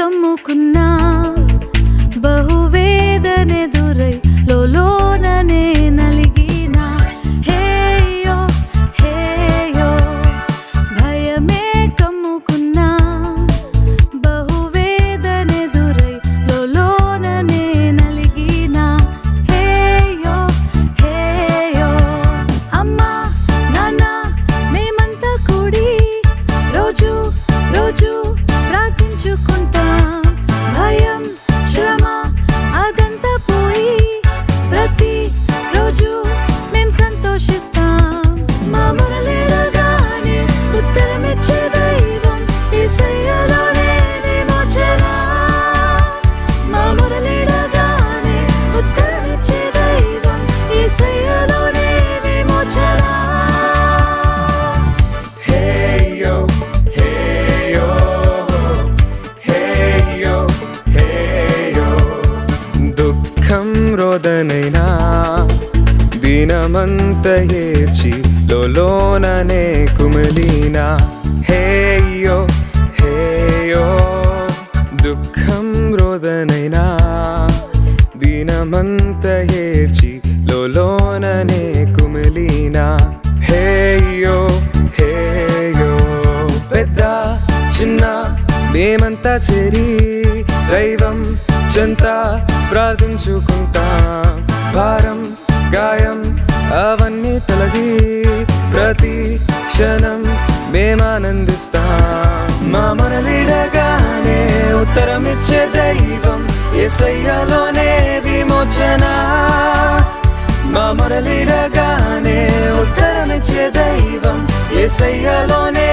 Matamu ko now. నైనా దినమంత ఏర్చి లోలోననే కుమలీనా హేయో హేయో దుఃఖం రోదనైనా. దినమంత ఏర్చి లోలోననే కుమలీనా హేయో హేయో పెద్ద చిన్న మేమంతా చెరి దైవం చెంత ప్రార్థించుకుంటాం. భారం గాయం అవన్నీ తొలగి ప్రతి క్షణం మేమానందిస్తాం మా మనలిడగానే ఉత్తరం ఇచ్చే దైవం ఎసయ్యలోనే విమోచన. మా మనలిడగానే ఉత్తరం ఇచ్చే దైవం ఎసయ్యలోనే